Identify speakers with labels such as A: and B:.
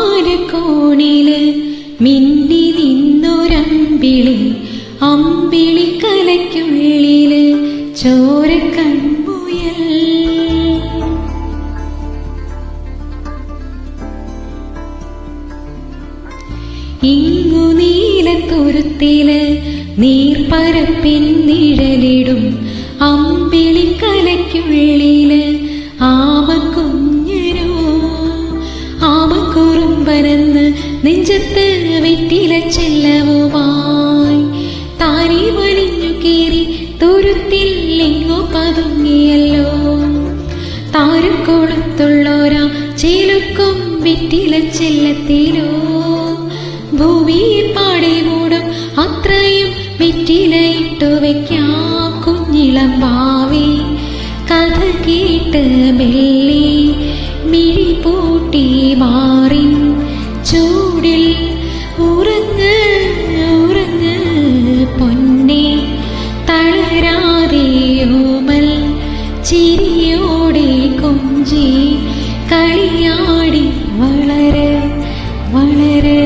A: അങ്ങുവാരക്കോണിൽ മിന്നി നിന്നൊരമ്പിളി അമ്പിളിക്കലയ്ക്കുള്ളിൽ ചോരക്കൺമുയൽ ഇങ്ങു നീലത്തുരുത്തിൽ നീർപ്പരപ്പിൻ നിഴലിടും അമ്പിളിക്കലയ്ക്കുള്ളിൽ നെഞ്ചത്ത് വെറ്റില ചെല്ലവുമായി. താരി വലിഞ്ഞു കയറി തുരുത്തിൽ എങ്ങോ പതുങ്ങിയല്ലോ. താരക്കോളത്തുള്ളോരാ ചേലുക്കും വെറ്റില ചെല്ലത്തിലോ ഭൂമിയെ പാടെ മൂടും അത്രയും വെറ്റിലയിട്ടു വെക്കാം കുഞ്ഞിളം ഭാവി കഥ കേട്ട് മെല്ലി മിഴി പൂട്ടി മാറിൻ ചിരിയോടെ കൊഞ്ചി കളിയാടി വളരെ വളരെ.